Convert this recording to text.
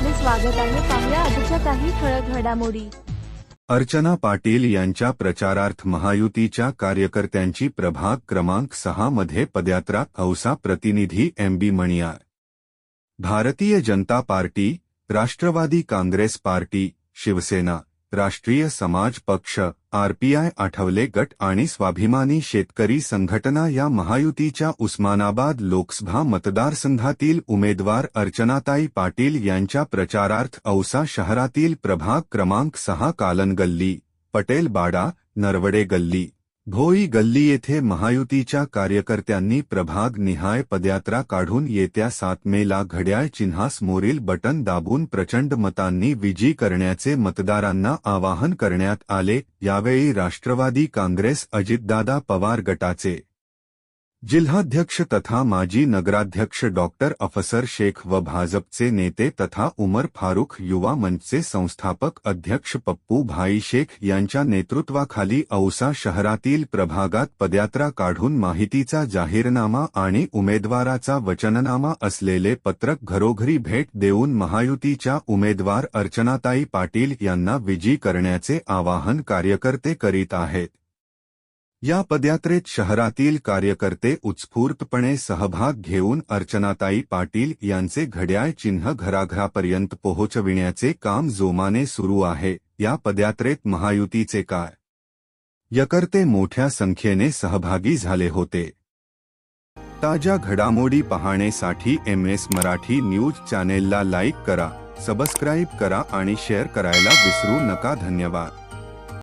स्वागत आहे. पाहुया आजच्या काही ठळक घडामोडी. अर्चना पाटील यांच्या प्रचारार्थ महायुतीच्या कार्यकर्त्यांची प्रभाग क्रमांक सहा मध्ये पदयात्रा औसा प्रतिनिधी M B Maniyar Bharatiya Janata party Rashtrawadi Congress party Shiv Sena Rashtriya Samaj Paksha RPI Athawale गट आणि स्वाभिमानी शेतकरी संघटना या महायुतीच्या उस्मानाबाद लोकसभा मतदारसंघातील उमेदवार अर्चनाताई पाटील यांच्या प्रचारार्थ औसा शहरातील प्रभाग क्रमांक सहा कालन गल्ली पटेल बाडा नरवडे गल्ली भोई गल्ली येथे महायुतीच्या कार्यकर्त्यांनी प्रभाग निहाय पदयात्रा काढून येत्या सात मेला घड्याळ चिन्हासमोरील बटन दाबून प्रचंड मतांनी विजयी करण्याचे मतदारांना आवाहन करण्यात आले. यावेळी राष्ट्रवादी काँग्रेस अजितदादा पवार गटाचे जिल्हाध्यक्ष तथा माजी नगराध्यक्ष डॉक्टर अफसर शेख व भाजपचे नेते तथा उमर फारुख युवा मंचचे संस्थापक अध्यक्ष पप्पू भाई शेख यांच्या नेतृत्वाखाली औसा शहरातील प्रभागात पदयात्रा काढून माहितीचा जाहीरनामा आणि उमेदवाराचा वचननामा असलेले पत्रक घरोघरी भेट देऊन महायुतीच्या उमेदवार अर्चनाताई पाटील यांना विजयी करण्याचे आवाहन कार्यकर्ते करीत आहेत. या पदयात्रेत शहरातील कार्यकर्ते उत्स्फूर्तपणे सहभाग घेऊन अर्चनाताई पाटील यांचे घड्याळ चिन्ह घराघरापर्यंत पोहोचविण्याचे काम जोमाने सुरू आहे. या पदयात्रेत महायुतीचे काय? यकर्ते मोठ्या संख्येने सहभागी झाले होते. ताज्या घडामोडी पाहण्यासाठी एम एस मराठी न्यूज चॅनेलला लाईक करा सबस्क्राईब करा आणि शेअर करायला विसरू नका. धन्यवाद.